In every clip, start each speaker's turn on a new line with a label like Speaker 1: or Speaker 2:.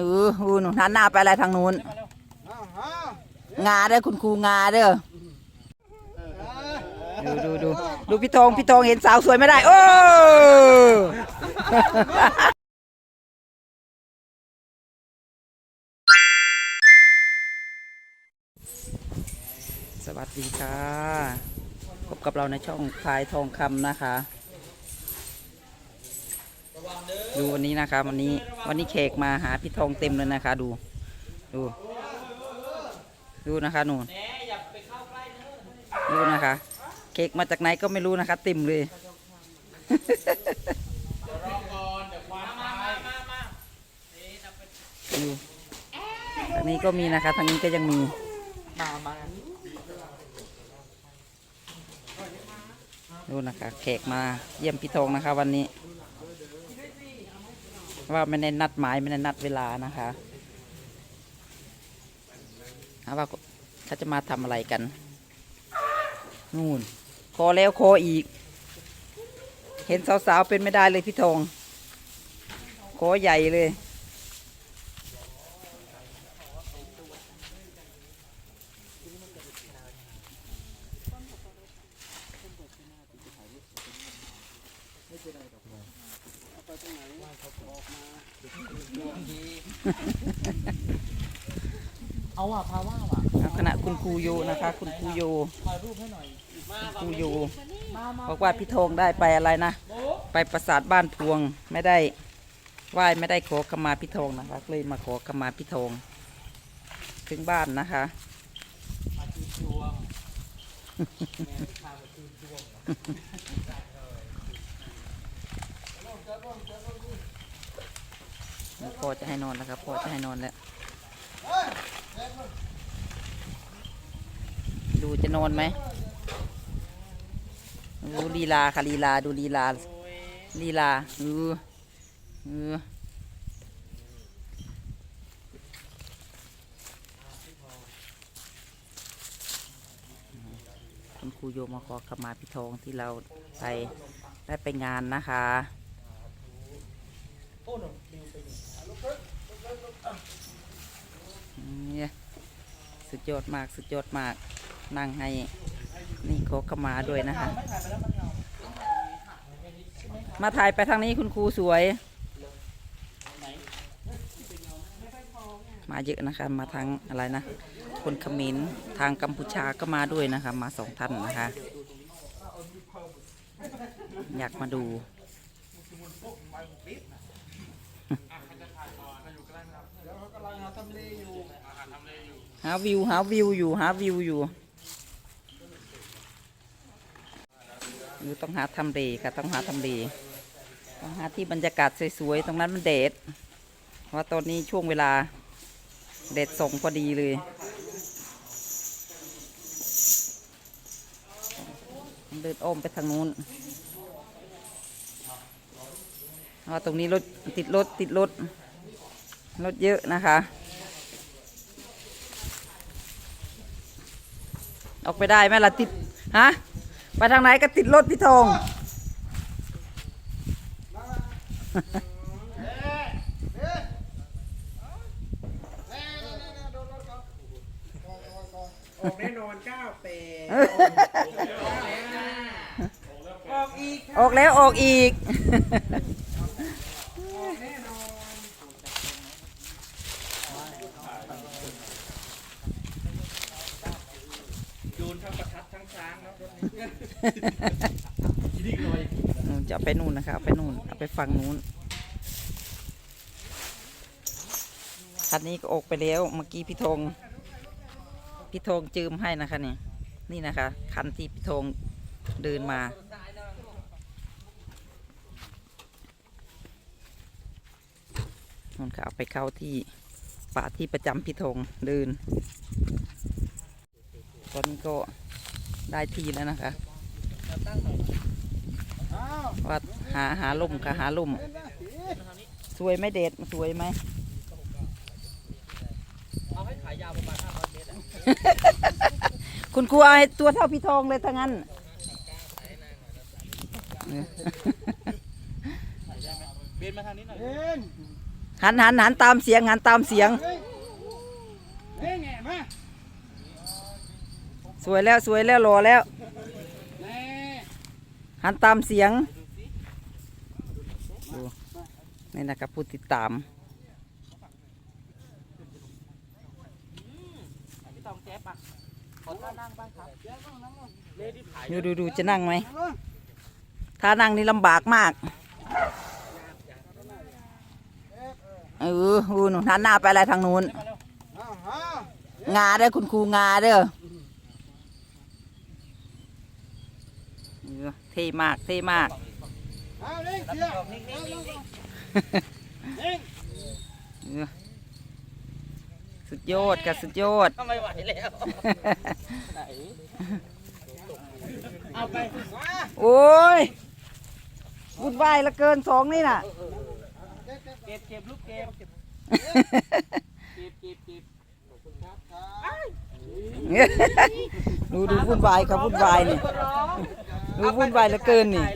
Speaker 1: ออู้หนูหันหน้าไปอะไรทางนู้น งาเด้อคุณครูงาเด้อดูดูดูดูพี่ทองพี่ทองเห็นสาวสวยไม่ได้ โอ้สวัสดีค่ะ พบกับเราในช่องพายทองคำนะคะ ดูวันนี้นะคะวันนี้วันนี้แขกมาหาพี่ทองเต็มเลยนะคะ ดู ดู ดูนะคะนูดูนะคะ เค้กมาจากไหนก็ไม่รู้นะคะ เต็มเลยดูทางนี้ก็มีนะคะทางนี้ก็ยังมีดูนะคะแขกมาเยี่ยมพี่ทองนะคะ วันนี้ ว่าไม่ได้นัดหมายไม่ได้นัดเวลานะคะหาว่าเขาจะมาทำอะไรกันนู่นคอแล้วคออีก เห็นสาวๆเป็นไม่ได้เลยพี่ทองคอใหญ่เลย
Speaker 2: เอาอะพาว่าว่ะ
Speaker 1: อาคณะคุณครูโยนะคะ คุณครูโย
Speaker 2: ถ่ายรูปให้หน่อย
Speaker 1: ครูโยบอกว่าพี่ทองได้ไปอะไรนะ ไปประสาทบ้านพวงไม่ได้ไหว้ไม่ได้ขอขมาพี่ทองนะคะเลยมาขอขมาพี่ทองถึงบ้านนะคะ พ่อจะให้นอนแล้วครับพ่อจะให้นอนแล้ว ดูจะนอนไหมดูลีลาค่ะลีลาดูลีลาลีลาเออเออคุณครูโยมาขอขมาพี่ทองที่เราไปได้ไปงานนะคะ เนี่ยสุดยอดมากสุดยอดมากนั่งให้นี่ขอขมาด้วยนะคะ มาถ่ายไปทางนี้คุณครูสวย มาเยอะนะคะ มาทางอะไรนะ คนเขมรทางกัมพูชาก็มาด้วยนะคะ มาสองท่านนะคะ อยากมาดู หาวิวหาวิวอยู่หาวิวอยู่อยู่ต้องหาทำเลค่ะต้องหาทำเลต้องหาที่บรรยากาศสวยๆตรงนั้นมันแดดว่าตอนนี้ช่วงเวลาแดดส่งพอดีเลยเดินอ้อมไปทางนู้นว่าตรงนี้รถติดรถติดรถรถเยอะนะคะ ออกไปได้ไหมล่ะติดฮะไปทางไหนก็ติดรถพี่ทอง
Speaker 2: ออกแน่นอนก้าวเปออกอีก
Speaker 1: ออกแล้วออกอีก
Speaker 2: ยูนทั้งประทัดทั้งช้างแล้ว
Speaker 1: นู่น จะเอาไปนู่นนะคะเอาไปนู่นเอาไปฝั่งนู้นคันนี้ก็อกไปแล้วเมื่อกี้พี่ธงพี่ธงจืมให้นะคะนี่นี่นะคะ คันที่พี่ธงเดินมานูนค่ะเอาไปเข้าที่ป่าที่ประจำพี่ธงเดินตอนนี้ก็ ได้ที่แล้วนะคะว่าหาหาลุ่มค่ะหาลุ่มสวยไหมเด็ดสวยไหม
Speaker 2: เอาให้ขายยาวประมาณ500เมตร
Speaker 1: คุณครูเอาให้ตัวเท่าพี่ทองเลยทั้งนั้น
Speaker 2: เบนมาทางนี้หน่อย
Speaker 1: หันหันหันตามเสียงหันตามเสียง
Speaker 3: เฮ้ยแง่มา
Speaker 1: สวยแล้วสวยแล้วรอแล้ว หันตามเสียงดูนี่นะครับผู้ติดตาม
Speaker 2: ดู
Speaker 1: ดูดูจะนั่งไหม ถ้านั่งนี่ลำบากมาก เออหนูหันหน้าไปอะไรทางนู้น
Speaker 3: อ้าวฮะ
Speaker 1: งาเด้อคุณครูงาเด้อ เออเท่มาก เท่มาก
Speaker 3: เอาเร่งเสียเอาลงลงเร่ง
Speaker 1: เออสุดยอดกับสุดยอด
Speaker 2: ทำไมไหวแล้วไหนเอาไป
Speaker 1: โอ้ยวุ่นวายเหละเกินสองนี่น่ะ
Speaker 2: เก็บเก็บลูกเก็บเก็บเก็บเก็บเก็บ
Speaker 1: ดูดูวุ่นวายครับวุ่นวายนี่ ดูวุ่นวายเหลือเกินนี่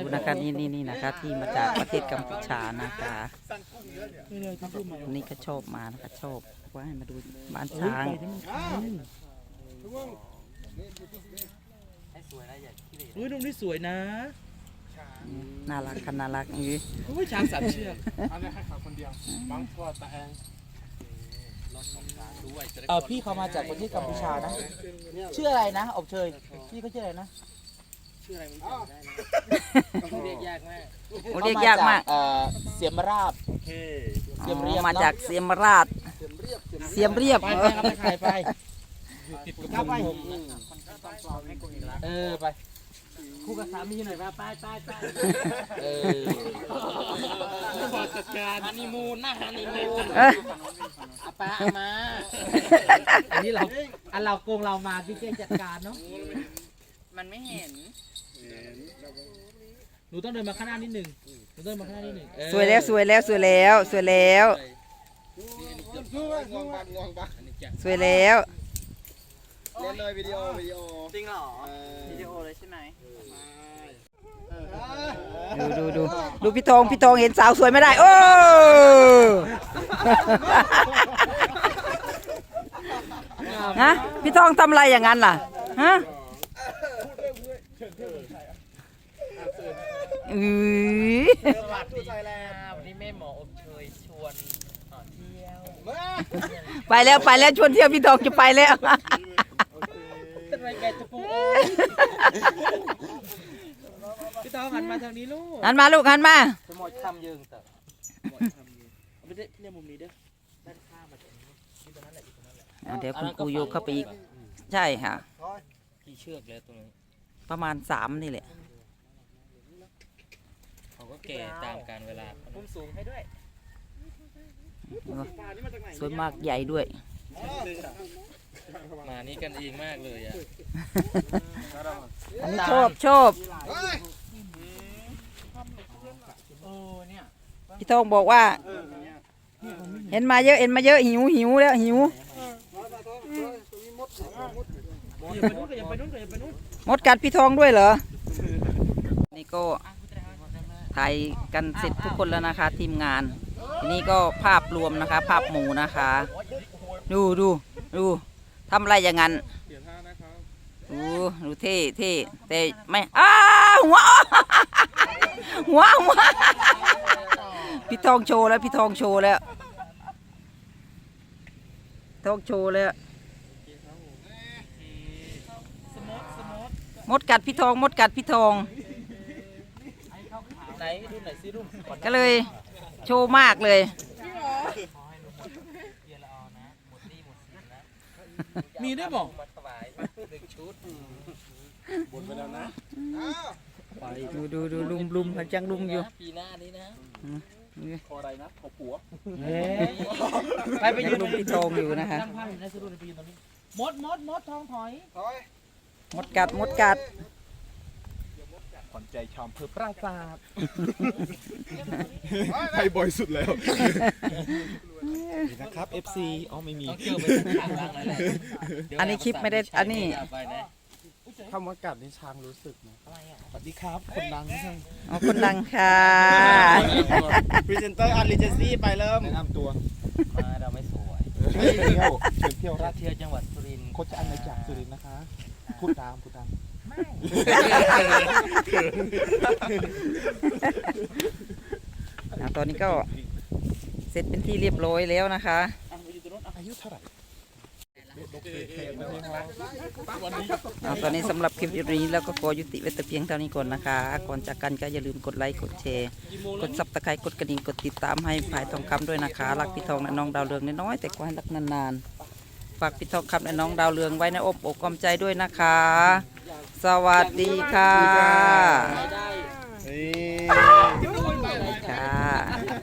Speaker 1: ดูนะคะนี่นี่นี่นะคะ ที่มาจากประเทศกัมพูชานะคะนี่ก็ชอบมานะคะชอบว่าให้มาดูบ้านช้าง
Speaker 2: อุ้ยตรงนี้สวยนะ
Speaker 1: น่ารักค่ะน่ารักอย่างนี้
Speaker 2: อุ้ยช้างสามเชือก
Speaker 3: อันนี้ให้เขาคนเดียวบางตัวตาแอง
Speaker 2: เออพี่เขามาจากประเทศกัมพูชานะชื่ออะไรนะอบเชยพี่เขาชื่ออะไรนะ ชื่ออะไรมันเรียกยากมาก
Speaker 1: โอ้เรียกยากมาก
Speaker 2: เอ่อเสียมราบเสียมเรียบ
Speaker 1: อ๋อมาจากเสียมราช เสียมเรียบ
Speaker 2: ไป
Speaker 1: เอ
Speaker 2: ไป
Speaker 1: อ
Speaker 2: ครับไปถ่ายไปเข้าไปเออไปคู่กับสามีหน่อยมาไปไปไปเออพอจัดการฮันนีมูนนะฮันนีมูน
Speaker 1: เอ้ย
Speaker 2: อาป้าเอามาอันนี้เราอันเราโกงเรามาพี่เจ๊จัดการเนาะมันไม่เห็น หนูต้องเดินมาข้างหน้านิดหนึ่งหนูเดินมาข้างหน้านิดหนึ่งเออ
Speaker 1: สวยแล้วสวยแล้วสวยแล้วสวยแล้ว
Speaker 3: คือว่างวงบังงวงบัง
Speaker 1: สวยแล้ว
Speaker 3: เล่นเลยวิดีโอวิดีโอ
Speaker 2: จริงเหรอ
Speaker 3: วิดีโอ
Speaker 2: เลยใช่ไหม
Speaker 1: ดูดูดูดูพี่ทองพี่ทองเห็นสาวสวยไม่ได้ โอ้ฮะพี่ทองทำอะไรอย่างนั้นล่ะฮะ อือ
Speaker 2: สวัสดีค่ะวันนี้แม่หมออบเชยชวนเอ่อเที่ยว
Speaker 1: ไปแล้วไปแล้วชวนเที่ยวพี่ทองจะไปแล้ว
Speaker 2: ทำไมแกจะปูพี่ต้องหันมาทางนี้ลูก
Speaker 1: หันมาลูกหันมา
Speaker 2: จะหมดคำยืงแต่ไม่ได้เรียกมุมนี้เด้อด้านข้างมาตรงนี้ที่ตรงนั้นแหละที่ตรงนั้นแหละ
Speaker 1: อะเดี๋ยวคุณครูโยกเข้าไปอีก ใช่ค่ะ
Speaker 2: กี่เชือกแล้วตรงนี้
Speaker 1: ประมาณสามนี่แหละ
Speaker 2: เขาก็แก่ตามการเวลามุมสูงให้ด้วย
Speaker 1: สวยมากใหญ่ด้วย
Speaker 2: มานี่กันเองมากเลยอะ
Speaker 1: อันนี้ชอบชอบ
Speaker 3: เฮ้ย
Speaker 2: โอ้เนี่ย
Speaker 1: พี่ทองบอกว่า เห็นมาเยอะเห็นมาเยอะหิวหิวแล้วหิว
Speaker 2: อย่าไปนู้นก็อย่าไปนู้นก็อย่าไปนู้น
Speaker 1: มดกัดพี่ทองด้วยเหรอ นี่ก็ถ่ายกันเสร็จทุกคนแล้วนะคะ ทีมงาน ทีนี้ก็ภาพรวมนะคะ ภาพหมู่นะคะ ดูดูดูทำอะไรอย่างนั้นดูดูเท่เท่แต่ไม่อ้าหัวหัวหัวพี่ทองโชว์แล้วพี่ทองโชว์แล้วทองโชว์แล้ว มดกัดพี่ทองมดกัดพี่ทอง
Speaker 2: ไหนดูหน่อยสิลูก
Speaker 1: ก็เลยโชว์มากเลย
Speaker 2: มีด้วยบอกมาถวายหนึ่งชุด
Speaker 1: ดูดูดูลุมลุมเขาจังลุมอยู่
Speaker 2: ปีหน้านี้นะ
Speaker 1: นี่
Speaker 2: ไปไปยืน
Speaker 1: ลุมพี่ทองอยู่นะคะ
Speaker 2: ตั้งผ้าอยู่ในสะดุดไปยืนตรงนี้มดมดมดทองถอย
Speaker 3: ถอย
Speaker 1: มดกัดมดกัด
Speaker 3: ขอนแก่
Speaker 4: ใจชอมเพื่อปราศาสตร์ไปบ่อยสุดแล้วนี่นะครับ FC อ๋อไม่มี
Speaker 2: ต้องเจอไปทางล่างเลย
Speaker 1: อันนี้คลิปไม่ได้อันนี้
Speaker 4: คำว่ากัดนี่ช้างรู้สึกนะสวัสดีครับ คนดัง
Speaker 1: อ๋อคนดังค่ะ
Speaker 3: พรีเซนเตอร์อันลิเจซี่ไปเริ่ม
Speaker 4: แนะนำตัว
Speaker 2: มา เราไม่สวย
Speaker 4: เชิญเที่ยวเชิญเที่ยว
Speaker 2: รา
Speaker 4: ราช
Speaker 2: เที่ยวจังหวัดสุรินทร์
Speaker 4: โคชอันในจากสุรินทร์นะคะพูดตามพูดตาม
Speaker 1: อะตอนนี้ก็เสร็จเป็นที่เรียบร้อยแล้วนะคะ
Speaker 4: อายุเท่าไหร่
Speaker 1: เอาตอนนี้สำหรับคลิปวิดีนี้แล้วก็ขอยุติไว้แต่เพียงเท่านี้ก่อนนะคะ ก่อนจากกันก็อย่าลืมกดไลค์กดแชร์ กดซับตะไคร้กดกระดิ่งกดติดตามให้ภายทองคำด้วยนะคะ รักพี่ทองและน้องดาวเรืองน้อยแต่ก็ให้รักนานๆ ฝากพี่ทองคำและน้องดาวเรืองไว้ในอบอกกอมใจด้วยนะคะ สวัสดีค่ะค่ะ